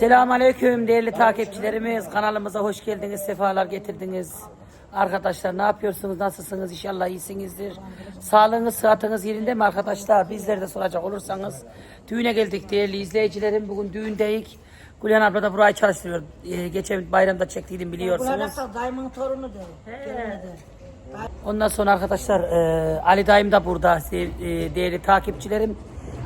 Selamun Aleyküm değerli takipçilerimiz. Kanalımıza hoş geldiniz, sefalar getirdiniz. Arkadaşlar ne yapıyorsunuz, nasılsınız? İnşallah iyisinizdir. Sağlığınız, sıhhatiniz yerinde mi arkadaşlar? Bizleri de soracak olursanız. Düğüne geldik değerli izleyicilerim. Bugün düğündeyik. Gülen abla da burayı çalıştırıyor. Ee, geçen bayramda çektiydim biliyorsunuz. Burak dayımın torunudur. Gelinidir. Ondan sonra arkadaşlar e, Ali Dayım da burada e, değerli takipçilerim.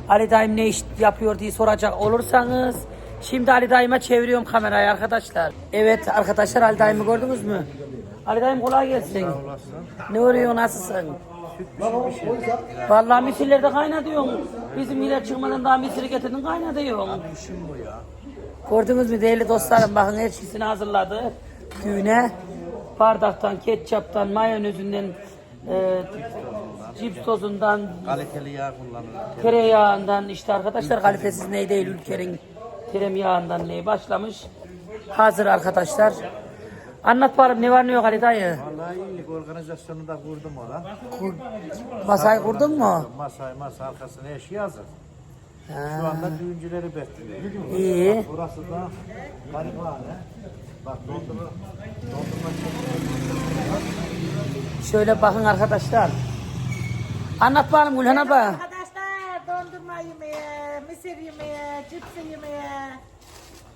Ali Dayım ne iş yapıyor diye soracak olursanız şimdi Ali Dayım'a çeviriyorum kamerayı arkadaşlar. Evet arkadaşlar Ali Dayım'ı gördünüz mü? Ali Dayım kolay gelsin. Ne oluyor nasılsın? Vallahi misirleri de kaynatıyorsun. Bizim yine çıkmadan daha misiri getirdin kaynatıyorsun. Gördünüz mü değerli dostlarım bakın her şeysini hazırladı. Düğüne bardaktan, ketçaptan, mayonezünden, e, cips tozundan, Kaliteli yağ kullanılır. tereyağından işte arkadaşlar kalitesiz ne değil ülkenin tereyağından ne başlamış. Hazır arkadaşlar. Anlat bakalım ne var ne yok Ali dayı. Vallahi iyilik organizasyonu da kurdum ona. Kur- Masayı kurdun mu? Masa, masa arkasına eşi hazır. Şu anda düğüncüleri bekliyor. İyi. Burası da garibane. Bak dondurma, dondurma Şöyle bakın arkadaşlar. Anlat bakalım Gülhan abla. Dondurma yemeye, cipsi yemeye.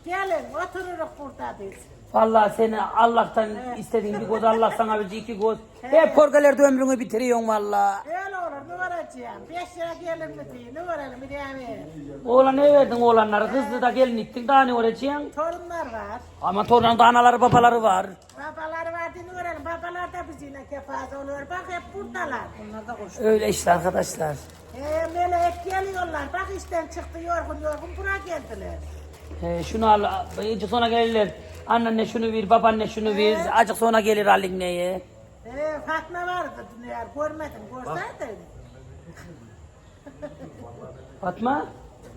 Gelin otururuz burada biz. Vallahi seni Allah'tan istediğin bir göz Allah sana bir iki göz. Hep korgelerde ömrünü bitiriyorsun vallahi. Öyle olur ne varacağım? Beş lira gelir mi diye ne varalım bir yani. Oğlan ne verdin oğlanları? Kızlı da gelin ittin daha ne olacaksın? Torunlar var. Ama torunun da anaları babaları var. Babaları var diye ne varalım? Babalar da bizimle kefaze oluyor. Bak hep buradalar. Bunlar da koşuyor. Öyle işte arkadaşlar. Ee, hep geliyorlar. Bak işten çıktı yorgun yorgun buraya geldiler. He, şunu al, iyice sonra gelirler. Annenle şunu ver, babaanne şunu ver. Acık sonra gelir halin neye. Ee, Fatma vardı dünya görmedim. Görseydin. Fatma?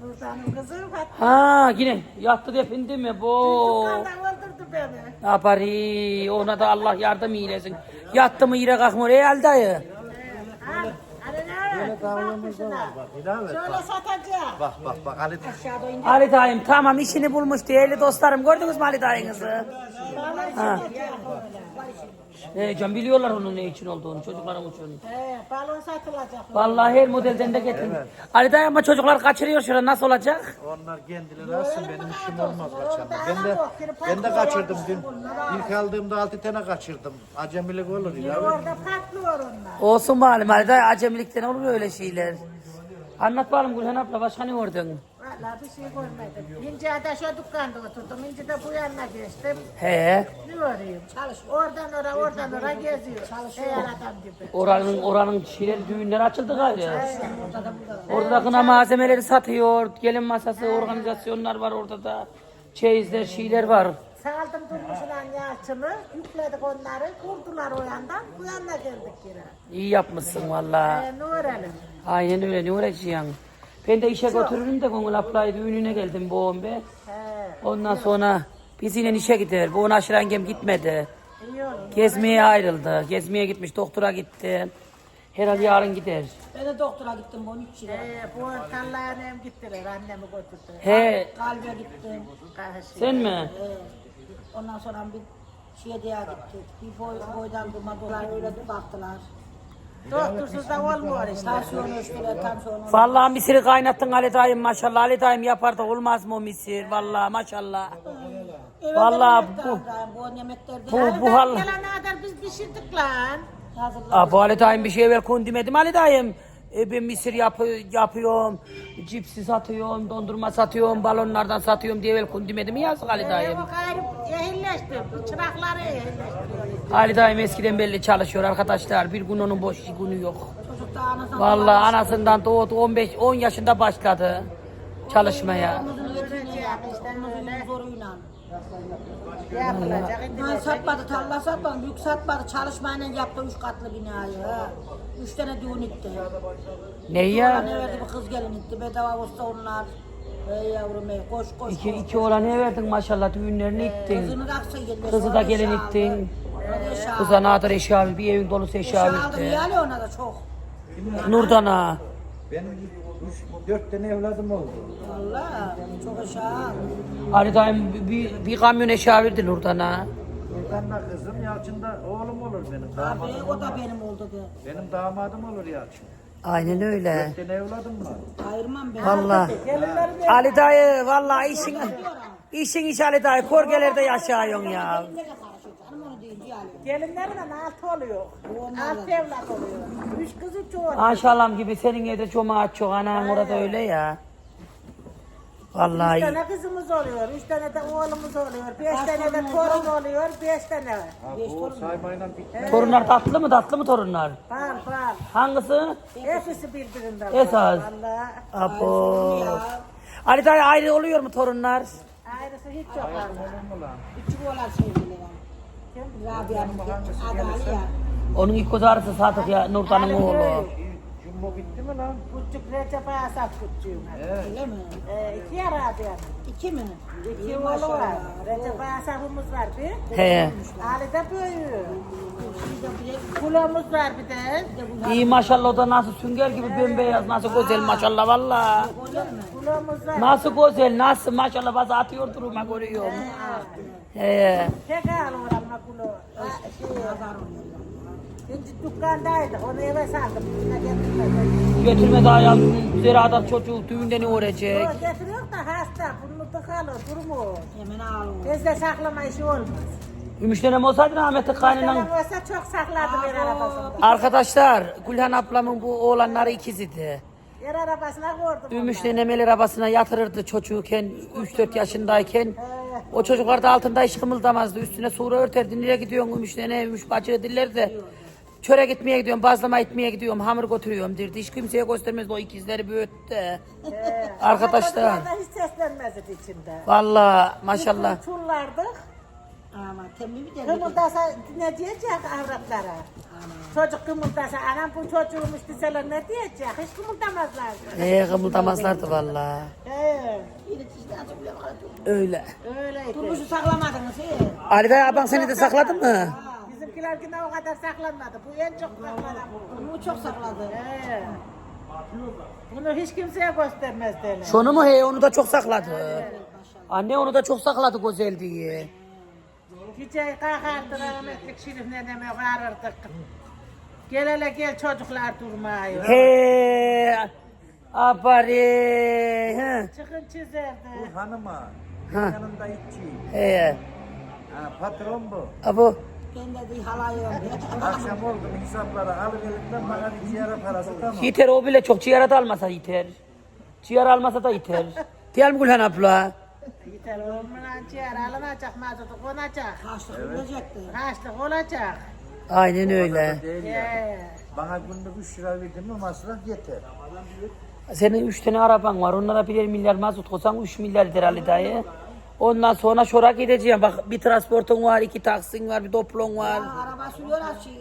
Nurdan'ın kızı Fatma. Ha yine yattı defindi mi bu? Dükkandan öldürdü beni. Yapar ona da Allah yardım eylesin. Yattı mı yine kalkmıyor ey Ali dayı. Ha, hani ne? Bak ilave et. Şöyle satacağım. Bak bak bak Ali. Ali dayım tamam işini bulmuş değerli dostlarım. Gördünüz mü Ali dayınızı? Bana satacağım öyle. He, can biliyorlar onun ne için olduğunu çocuklarım için. He, balon satılacak. Vallahi her modelden de getirin. Ali dayı ama çocuklar kaçırıyor şurada nasıl olacak? Onlar kendileri alsın benim işim olmaz kaçanlar. Ben de ben de kaçırdım dün. İlk aldığımda altı tane kaçırdım. Acemilik olur ya. Orada patlıyor onlar. Olsun malum Ali dayı acemilikten olur öyle şeyler. Anlat bakalım Gülhan abla başka ne gördün? Bir şey görmedim. İnce'de şu dükkanda oturdum. İnce'de bu yanına geçtim. He. Ne arayayım? Çalışıyor. Oradan oraya, oradan oraya geziyor. Çalışıyor. Eğer adam gibi. Oranın oranın şeyleri düğünleri açıldı galiba. Orada da kına malzemeleri satıyor. Gelin masası, organizasyonlar var orada da. Çeyizler, şeyler var. Saldım durmuşlar yalçını, yükledik onları, kurdular o yandan, bu yanına geldik yine. İyi yapmışsın valla. Ee, ne öğrenelim? Aynen öyle ne uğraşacaksın? Ben de işe götürürüm de Gönül ablayı düğününe geldim bu on be. He, Ondan sonra biz yine işe gider. Bu on aşırı yengem gitmedi. Gezmeye ayrıldı. Gezmeye gitmiş, doktora gitti. Herhalde yarın gider. Ben de doktora gittim 13 lira. Ee, bu tarlaya annem gittiler, annemi götürdü. He, Kalbe gittim. Sen mi? Ee, ondan sonra bir şeye diye gittik. Bir boy, boydan durmadılar öyle baktılar. Doktorsuz da olmuyor işte. Tansiyon ölçtüler, tansiyon Vallahi misiri kaynattın Ali dayım maşallah. Ali dayım yapar da olmaz mı o misir? Vallahi maşallah. Vallahi bu- Bu Bu, hal... gelene kadar biz pişirdik lan. hazırladım. Aa, bu Ali dayım bir şey ver kun demedim Ali dayım. E, ben misir yapı, yapıyorum, cipsi satıyorum, dondurma satıyorum, balonlardan satıyorum diye ver kun demedim mi yazık Ali dayım. o gayrı ehilleşti, çırakları ehilleştiriyor. Ali dayım eskiden belli çalışıyor arkadaşlar. Bir gün onun boş günü yok. Çocuk da anasından Vallahi anasından doğdu 15 10 yaşında başladı çalışmaya. Omuzunu zoruyla. Yapılacak. Ha, indirecek. satmadı, tarla satmadı, büyük satmadı. Çalışmayla yaptı üç katlı binayı. Ha. Üç tane düğün itti. Ne Ya. ya? Ne verdi bir kız gelin itti. Bedava olsa onlar. Ey yavrum ey koş koş. İki, koş. iki oğlan ne verdin maşallah düğünlerini ittin. Kızını da aksa geldi. Kızı da gelin ittin. Kıza nadir eşya bir evin dolusu eşya Eşya aldım. verdi. Yani ona da çok. Nurdan'a. Benim Üç, dört tane evladım oldu. Valla çok aşağı. Ali dayım bir, bir, bir kamyon eşya verdi Nurdan ha. Nurdan da kızım, Yalçın da oğlum olur benim. Damadım Abi o da benim oldu de. Benim damadım olur Yalçın. Aynen öyle. Dört tane evladım var. Ayırmam ben. Vallahi. Gelinlerim Ali dayı vallahi işin işin iş Ali dayı korgelerde yaşıyorsun ya. Gelinlerden altı oluyor. Altı evlat oluyor. Üç kız üç oğlan. Maşallah gibi senin evde cemaat çok anan orada öyle ya. Üç Vallahi tane kızımız oluyor, üç tane de oğlumuz oluyor, beş tane de torun oluyor, beş tane. Ha, bu saymayla torunlar tatlı mı tatlı mı torunlar? Fal fal. Hangisi? Hepsi birbirinden. Esas. Valla. Abo. Ali dayı ayrı oluyor mu torunlar? Ayrısı hiç yok valla. Olur mu lan? Olan sevgili var. Rabia'nın adalı ya. Onun ilk göz ağrısı Sadık ya Nurdan'ın oğlu. Jumbo bitti mi lan? Küçük Recep Asaf küçüğüm. Öyle mi? Ee, iki yer abi yani. İki mi? İki oğlu var. Recep Asaf'ımız var bir. He. Ali de de Kulağımız var bir de. İyi maşallah o da nasıl sünger gibi bembeyaz nasıl güzel maşallah valla. güzel mi? Kulağımız var. Nasıl güzel nasıl maşallah bazı atıyor duruma görüyorum. He. Tek al oranma kulağı. Şimdi dükkandaydı. Onu eve saldım. Götürme daha ya ziraat çocuğu düğünde ne öğrenecek? O getiriyor da hasta. Bunu tıkalı. Durumu. Hemen ağlıyor. Bizde saklama işi olmaz. Ümüşlenem olsaydı rahmetli kaynınan. Benim olsa çok sakladım yer arabasında. Arkadaşlar Gülhan ablamın bu oğlanları ikiziydi. Yer arabasına koydum. Ümüş nenem el arabasına yatırırdı çocuğuken 3-4 yaşındayken. O çocuklar da altında hiç kımıldamazdı. Üstüne sura örterdi. Nereye gidiyorsun Ümüş nene, Ümüş bacı dillerdi. Çöre gitmeye gidiyorum, bazlama etmeye gidiyorum, hamur götürüyorum derdi. Hiç kimseye göstermezdi o ikizleri büyüttü. Arkadaşlar. hiç seslenmezdi içinde. Vallahi maşallah. Çullardık. Ama tembih de. Kımıldasa ne diyecek avratlara? Çocuk kımıldasa anam bu çocuğumuş deseler ne diyecek? Hiç kımıldamazlar. Ee, kımıldamazlardı vallahi. Ee. Öyle. öyleydi. Durmuşu saklamadınız he. Ali Bey aban seni de sakladı mı? Bizimkiler yine o kadar saklanmadı. Bu en çok saklanan bu. Çok sakladı. Ee, bunu hiç kimseye göstermez derler. Şunu mu he onu da çok sakladı. Anne onu da çok sakladı güzel diye. Gece kalkardı rahmetlik Şerif neneme varırdık. Gel hele gel çocuklar durmuyor. He. Abari. He. Çıkın çizerdi. Bu hanıma. Ha. Yanında içi. He. Ha, patron bu. Abu. Ben de değil halayıyorum diye. Akşam oldu mu hesaplara alıverirler bana bir ciğere parası tamam. Yeter o bile çok ciğer da almasa yeter. Ciğer almasa da yeter. Değil mi Gülhan abla? Yeter olmayan ciğer alınacak, mazotu konacak. Kaçlık ölecekti. Haçlık olacak. Aynen öyle. Değil ya. Ee, Bana günlük 3 lira verdin mi masraf yeter. Senin üç tane araban var. Onlara birer milyar mazot koysan üç milyar eder Ali dayı. Ondan sonra şora gideceğim. Bak bir transportun var, iki taksin var, bir doplon var. Ha, Araba sürüyorlar şey.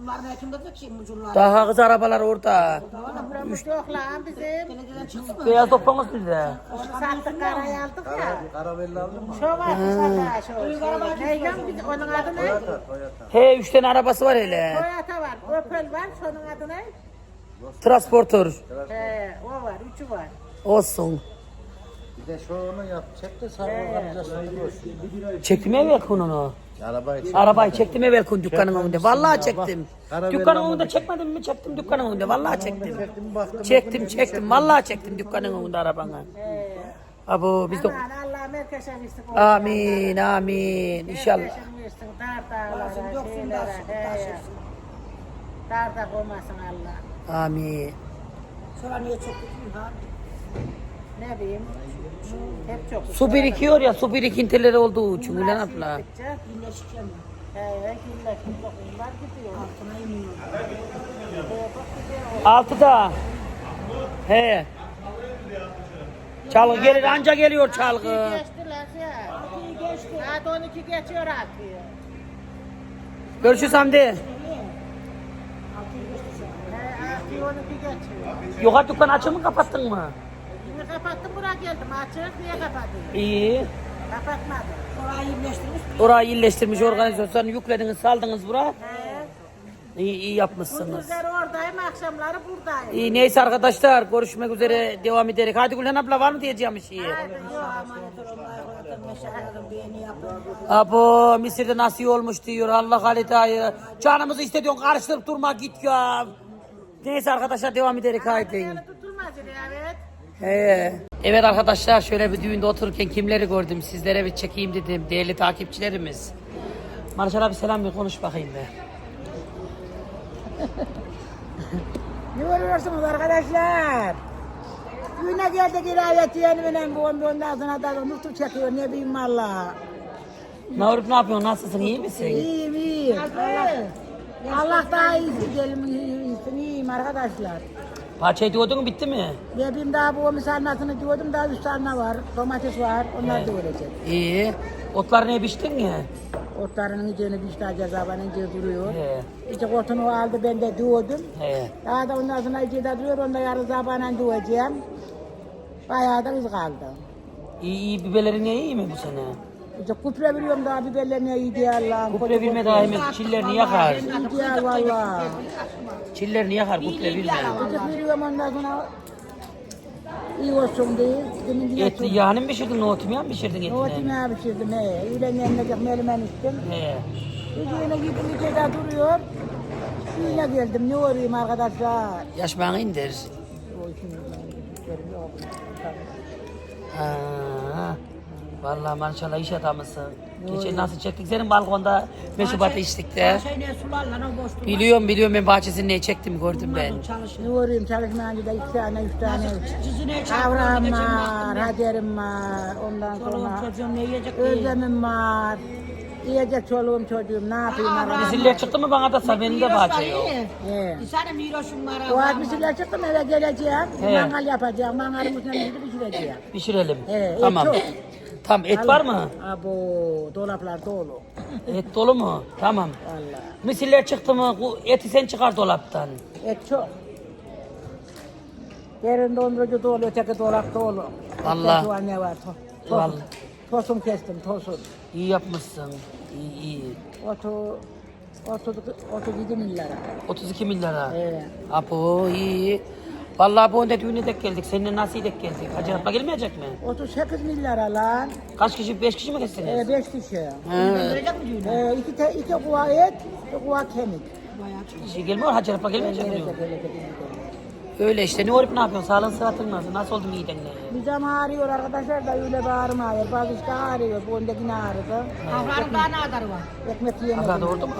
Bunların hekimde de şey mucurlar. Daha kız arabalar orada. Buramız yok lan bizim. Belediyeden çıktı mı? Beyaz doplonuz bizde. Sattık karaya aldık ya. Karavelli aldın mı? Şu var dışarıda şu. Biz onun adı ne? He üç tane arabası var hele. Toyota var, Opel var, şunun adı ne? Transportör. Ee, o var, üçü var. Olsun. Bir de şu onu yapacak da sen organizasyonu olsun. Çektim evvel kun onu. Arabayı Arabayı çektim evvel kun dükkanın önünde. Vallahi çektim. Dükkanın önünde çekmedim mi? Çektim dükkanın önünde. Vallahi çektim. çektim baktım. Çektim çektim. Vallahi çektim dükkanın önünde arabanı. Abo biz de... Amin amin inşallah. Dar da koymasın Allah. Amin. Sonra niye çok kötü ha? Ne bileyim. Hep çok. Su birikiyor ya su birikintileri olduğu için Gülen abla. Gidiyor. Altına iniyor. Bak gidiyor. Altıda. He. Çalgı gelir anca geliyor çalgı. Geçtiler ya. Saat 12 geçiyor altıyı. Görüşürüz Hamdi. He, altıyı 12 geçiyor. Yok artık dükkan açık mı kapattın mı? Şimdi kapattım buraya geldim. Açık niye kapattın? İyi. Kapatmadım. Orayı birleştirmiş. Orayı iyileştirmiş organizasyonu yüklediniz saldınız bura. He. İyi, iyi yapmışsınız. Gündüzleri oradayım, akşamları buradayım. İyi neyse arkadaşlar görüşmek üzere devam ederek. Hadi Gülhan abla var mı diyeceğim bir şey? Haydi, yok. Abo Mısır'da nasıl olmuş diyor Allah halitayı. Canımızı istediyorsun karıştırıp durma git ya. Neyse arkadaşlar devam ederek haydi. Tutulmaz evet. He. Evet arkadaşlar şöyle bir düğünde otururken kimleri gördüm sizlere bir çekeyim dedim değerli takipçilerimiz. Marşal abi selam bir konuş bakayım be. Ne görüyorsunuz arkadaşlar? Düğüne geldik ilahiyat yeğenimle bu ondan sonra da nutuk çekiyor ne bileyim valla. Navrut ne yapıyorsun nasılsın iyi misin? İyiyim iyiyim. Allah, Allah daha iyisi gelin iyisin iyiyim arkadaşlar. Parçayı diyordun bitti mi? Ne bileyim daha bu sarmasını diyordum daha üç tane var. Domates var onlar da ölecek. İyi. Otlar ne biçtin ya? Otlarının içine bir işte cezabanın içine duruyor. He. İşte otunu aldı ben de diyordum. He. Daha da ondan sonra içinde duruyor onda yarın zabanan diyeceğim. Bayağı da iz kaldı. İyi, iyi biberlerin iyi mi bu sene? Kupre biliyorum daha biberlerine iyi diye Allah'ım. Kupre bilme daimi çillerini yakar. İyi diye valla. Çillerini yakar kupre bilme. İşte biliyorum ondan sonra iyi olsun diye. Etli yağını mı pişirdin nohutu mu pişirdin etini? yemeği pişirdim he. Öğlen yenecek melimen içtim. He. Üzerine gittim içeride duruyor. Yine geldim ne uğrayayım arkadaşlar. Yaş bana indir. Ha. Vallahi maşallah iş adamısın. Geçen nasıl çektik senin balkonda meşrubatı içtik de. Şey ne sularla o boştu. Biliyorum biliyorum ben bahçesini ne çektim gördüm ben. Ne uğrayayım çalışmayınca da iki tane üç tane. Cüzüne Kavram var, hacerim var. Ondan sonra çocuğum ne yiyecek özlemim var. Yiyecek çoluğum çocuğum ne yapayım arkadaşlar. Ziller çıktı mı bana da sar benim de bahçe yok. Bir tane miroşum var Bu ama. admisirler çıktım eve geleceğim. He. Mangal yapacağım. Üstüne bir pişireceğim. Pişirelim. He, tamam. et çok. Tamam et var mı? Abo dolaplar dolu. Et dolu mu? Tamam. Vallahi. Misiller çıktı mı eti sen çıkar dolaptan. Et çok. Derin dondurucu dolu, öteki dolap dolu. Etten soğan ne var? To tosun. Vallahi. Tosun kestim, tosun. İyi yapmışsın. İyi iyi. Otu, otu, otu 7 milyara. 32 milyara. He. Apo iyi. Vallahi bu önde düğüne dek geldik. Seninle nasıl dek geldik? Hacı Abla gelmeyecek mi? 38 milyara lan. Kaç kişi? Beş kişi mi kestiniz? E, 5 kişi. He. E, iki, te, iki kuva et, iki kuva kemik. Şey gelmiyor. Hacı Abla gelmeyecek mi? Gelecek. Öyle işte. Ne olup ne yapıyorsun? Sağlığın sıhhatin nasıl? Nasıl oldu miden ne? Bizim ağrıyor arkadaşlar da öyle bağırmıyor. Bazı işte ağrıyor. Bu öndekine ağrıdı. Avranın daha ne kadar var? Ekmek yiyemedim. Abla doğurdu mu?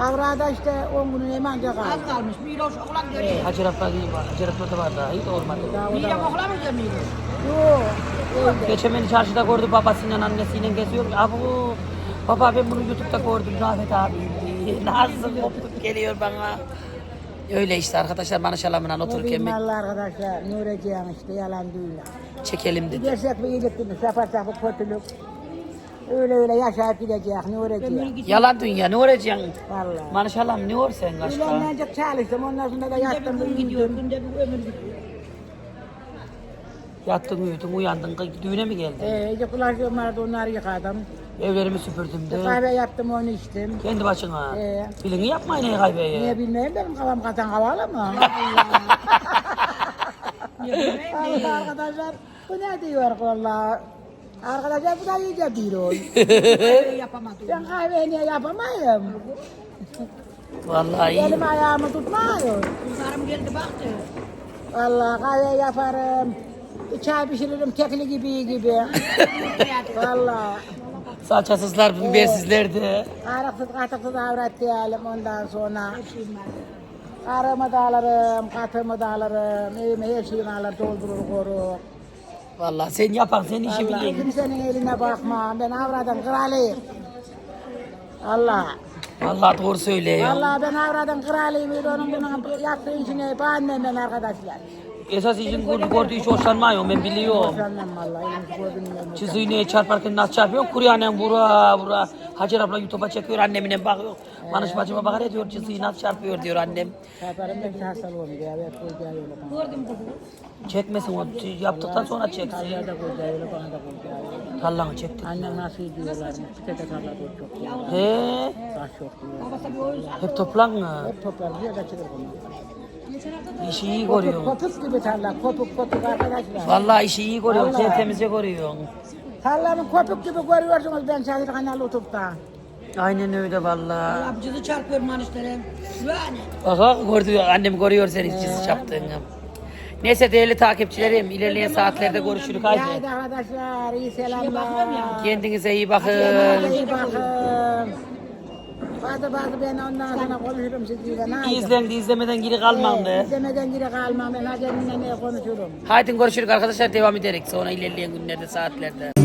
Avrada işte 10 günün emanca kaldı. Az kalmış. Miroş okula mı geliyor? Hacı Abla iyi var. Hacı Abla da var daha. İyi doğurmadı. Daha o da Midem okula mı gidiyor Miroş? Yok. Geçen beni çarşıda gördü babasıyla annesiyle geziyor. Abu baba ben bunu YouTube'da gördüm Rafet abi. Nasıl koptuk geliyor bana. Öyle işte arkadaşlar bana şalamına Ne otururken bir Allah arkadaşlar. Ne öğreteceğim işte yalan dünya. çekelim dedi. Gidersek bir iyilik demiş. Yaparsak bir kötülük. Öyle öyle yaşayıp gidecek. Ne öğreteceğim. Yalan dünya ne öğreceksin? Vallahi. Maşallah ne or sen aşkım? Öğlenlenecek çalıştım. Ondan sonra da yattım. Gün gidiyor. uyudum. Günde bir ömür gidiyor. Yattın uyudun uyandın düğüne mi geldin? Ee, iyice bulaşığım vardı onları yıkadım. Evlerimi süpürdüm de. Kahve yaptım onu içtim. Kendi başına. Ee. Bilin yapmayın ey kahveyi. Niye bilmeyeyim benim kafam katan havalı mı? Allah arkadaşlar bu ne diyor valla? Arkadaşlar bu da iyice diyor. Yapamadım. Ben kahveyi niye yapamayım? Vallahi iyi. Elim ayağımı tutmuyor. Kızlarım geldi baktı. Valla kahve yaparım. Çay pişiririm kekli gibi gibi. Valla. Salçasızlar, bibersizler de. Araksız katıksız avrat diyelim ondan sonra. Karımı da alırım, katımı da alırım, evime her şeyimi alır, doldurur, korur. Vallahi sen yapan sen işi Allah bilin. kimsenin eline bakma, ben avradın kralıyım. Allah. Vallahi doğru söylüyor. Allah ben avradın kralıyım, bir onun bunun yaptığı işini beğenmem ben arkadaşlar. Esas için gördüğü, gördüğü hiç hoşlanmıyorum ben biliyorum. Hoşlanmam vallahi, gördüğüm yerine. Çiziğine çarparken nasıl çarpıyor? Kuryanen vura vura. Hacer abla YouTube'a çekiyor annemine bakıyor. Manuş bacıma bakar ya diyor cızıyı nasıl çarpıyor diyor annem. Çekmesin o yaptıktan sonra çeksin. Tarlaya da da çektik. Annem nasıl diyorlar. Bir çok diyor. He, Taş yok hep toplan mı? Hep toplar bir kaçırır bunu. İşi iyi görüyorsun. kopuk gibi tarla. Kopuk kopuk arkadaşlar. Vallahi işi iyi görüyorsun. Vallahi. Tertemizce görüyorsun. Tarlamı kopuk gibi görüyorsunuz ben Şahit Kanalı YouTube'da. Aynen öyle vallahi. Abicini çarpıyor manişlere. Yani. Aha gördü annem görüyor senin çizi çaptığını. Neyse değerli takipçilerim ilerleyen saatlerde görüşürüz haydi. Haydi arkadaşlar iyi selamlar. Kendinize iyi bakın. İyi bakın. Bazı bazı ben ondan sonra konuşurum sizinle. Haydi. İzlen de izlemeden geri kalmam da. İzlemeden geri kalmam. Ben Hacer'inle ne konuşurum. Haydi görüşürüz arkadaşlar devam ederek sonra ilerleyen günlerde saatlerde.